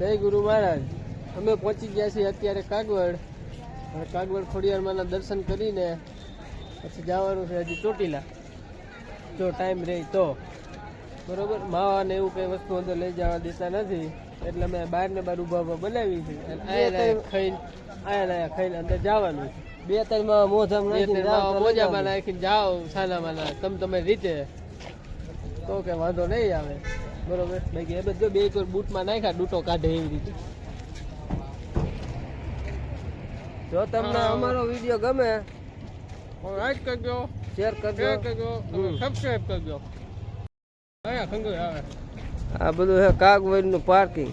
જય ગુરુ મહારાજ. અમે પહોંચી ગયા છીએ અત્યારે કાગવડ. અને કાગવડ ખોડિયારમાંના દર્શન કરીને પછી જવાનું છે હજી ચોટીલા. જો ટાઈમ રહે તો. બરોબર? માવાને એવું કંઈ વસ્તુ અંદર લઈ જવા દેતા નથી. એટલે અમે બહારને બહાર ઊભા ઊભા બનાવી છે. અને આયા ખાઈને આયા ખાઈને અંદર જવાનું છે. બે ત્રણમાં મોજા નાખીને જાઓ સાના માના તમ તમે રીતે. તો કે વાંધો નહીં આવે. બરોબર. બાકી એ બધું બે એક બૂટમાં નાખ્યા ડૂટો કાઢે એવી રીતે. જો તમને અમારો વીડિયો ગમે લાઈક કરજો. શેર કરજો. કરજો. સબસ્ક્રાઈબ સબસ્ક્રાઇબ કરજો. આ બધું છે કાગવેરનું પાર્કિંગ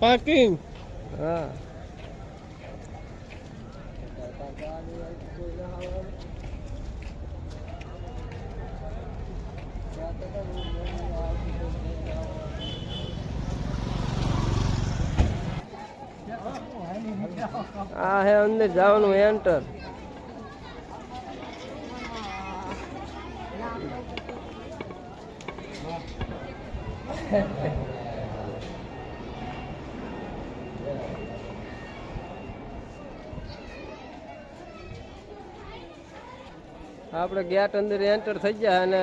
પાર્કિંગ હા. આ હે અંદર જવાનું એન્ટર આપણે ગેટ અંદર એન્ટર થઈ ગયા અને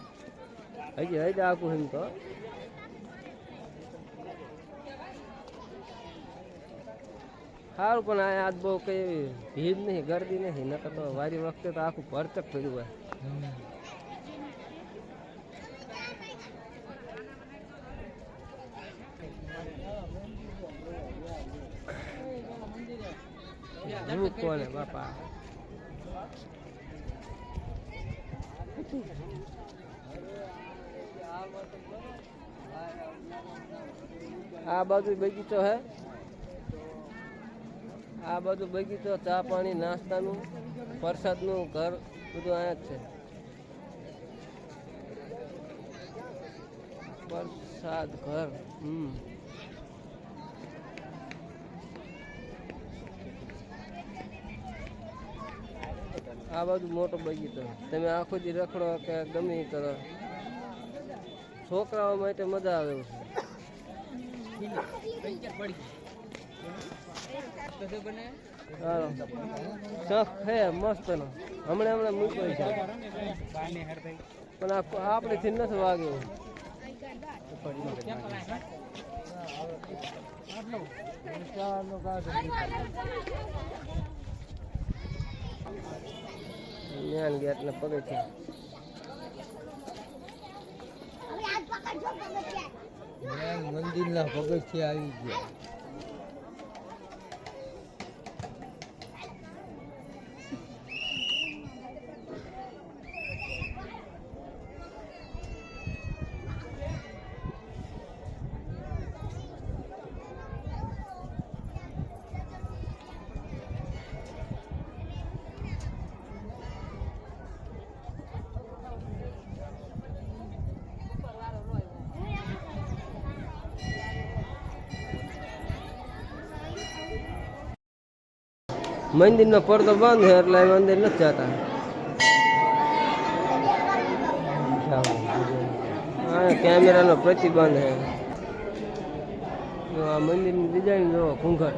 હજી આખું એમ તો સારું પણ આજ બહુ કઈ ભીડ નહીં, ગરદી નહીં નકર તો વારી વખતે તો આખું ભરચક થયું હોય. હું કોને, બાપા? આ બાજુ બગીચો હે. આ બાજુ બગીચો, ચા પાણી, નાસ્તાનું, પ્રસાદનું ઘર બધું અહીંયા જ છે. પ્રસાદ ઘર, હમ. આ બાજુ મોટો બગીચો. તમે આખો જે રખડો કે ગમે ઈ કરો. છોકરાઓ માટે મજા આવે એવું છે. હે મસ્ત નો હમણાં હમણાં મૂક્યો છે. પણ આ આપણેથી નથી વાગ્યો. જ્ઞાન ગેટ ને પગે છે. મંદિર ના પગથિયા આવી ગયા. મંદિરનો પડદો બંધ છે એટલે મંદિર નથી જતા. કેમેરાનો પ્રતિબંધ છે. આ મંદિરની ડિઝાઇન જોવો ઘૂંઘર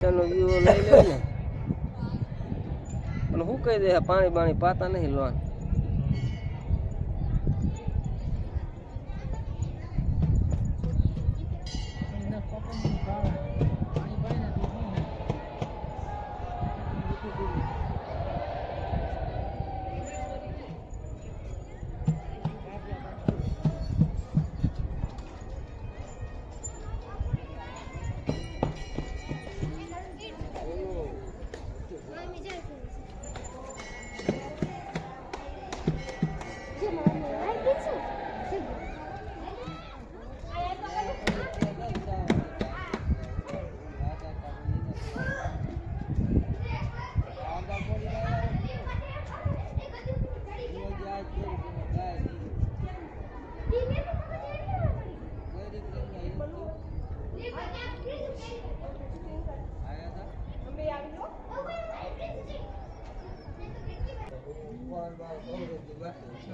ચલો વ્યૂ લઈ લે ને. પણ કહી દે પાણી બાણી પાતા નહીં લોન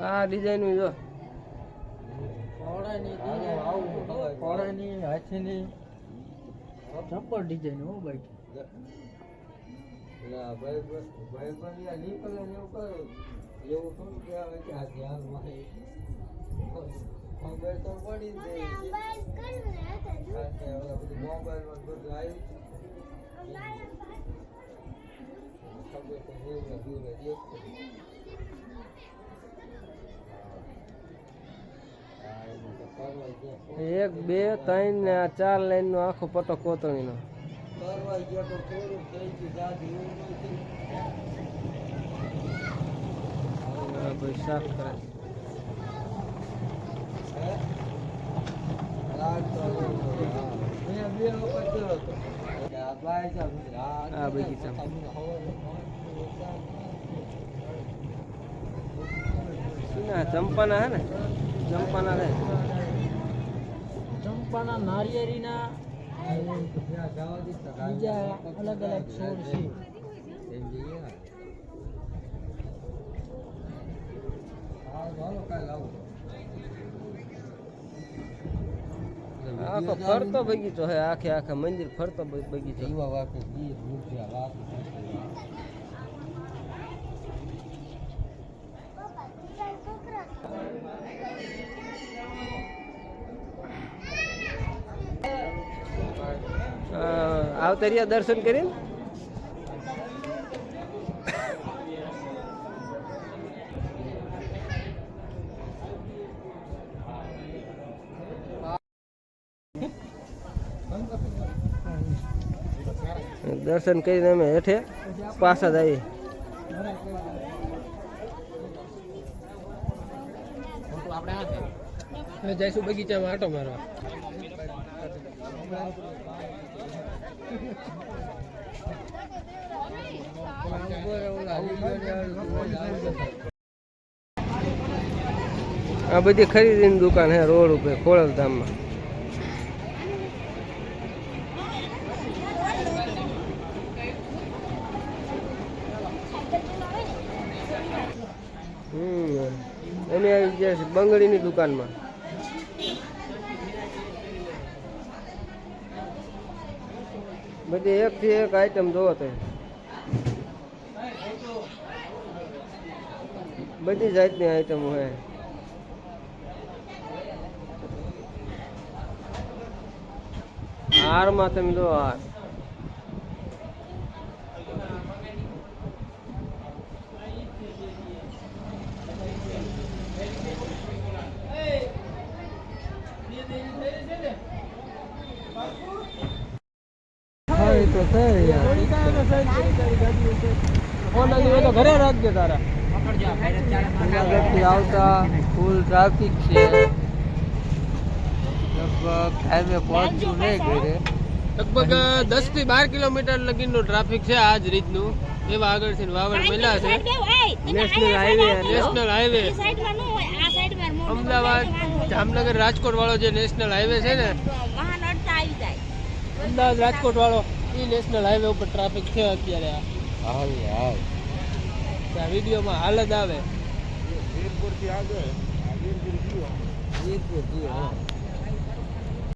આ ડિઝાઇન જો. ફોડાની હાથીની. ચપ્પલ ડિઝાઇન હો ભાઈ. એક, બે, ત્રણ ને ચાર લાઈન નો આખો પટો કોતરણી નો સાફ કરે. ચંપાના હે ને? રહે. ચંપાના નારિયેરીના બીજા અલગ અલગ છોડ છે. આખો ફરતો બગીચો હે આખે આખે મંદિર ફરતો બગીચો. આવતરિયા દર્શન કરીને? દર્શન કરીને અમે હેઠે પાછા જ હવે જઈશું બગીચામાં આટો મારવા. આ બધી ખરીદીની દુકાન હે રોડ ઉપર ખોડલધામમાં હમ, અમે આવી ગયા છે બંગડીની દુકાનમાં. બધી એક થી એક આઈટમ જોવો તો. બધી જાતની આઈટમ હોય. હારમાં તમે જો હાર એ તો છે ફોન તો ઘરે રાખજે તારા. જુનાગઢથી આવતા ફૂલ ટ્રાફિક છે. લગભગ હાઈવે નહીં ઘરે. લગભગ દસથી બાર કિલોમીટર લગીનું ટ્રાફિક છે આ જ રીતનું. એવા આગળથી વાવડ મેલા છે. National highway national highway Ahmedabad Jamnagar Rajkot વાળો જે નેશનલ હાઈવે છે ને. અમદાવાદ રાજકોટ વાળો એ નેશનલ હાઈવે ઉપર ટ્રાફિક છે અત્યારે આ. આ વિડીયોમાં હાલત આવે. વીરપુરથી આગળ વીરપુર ગયો. વીરપુર ગયો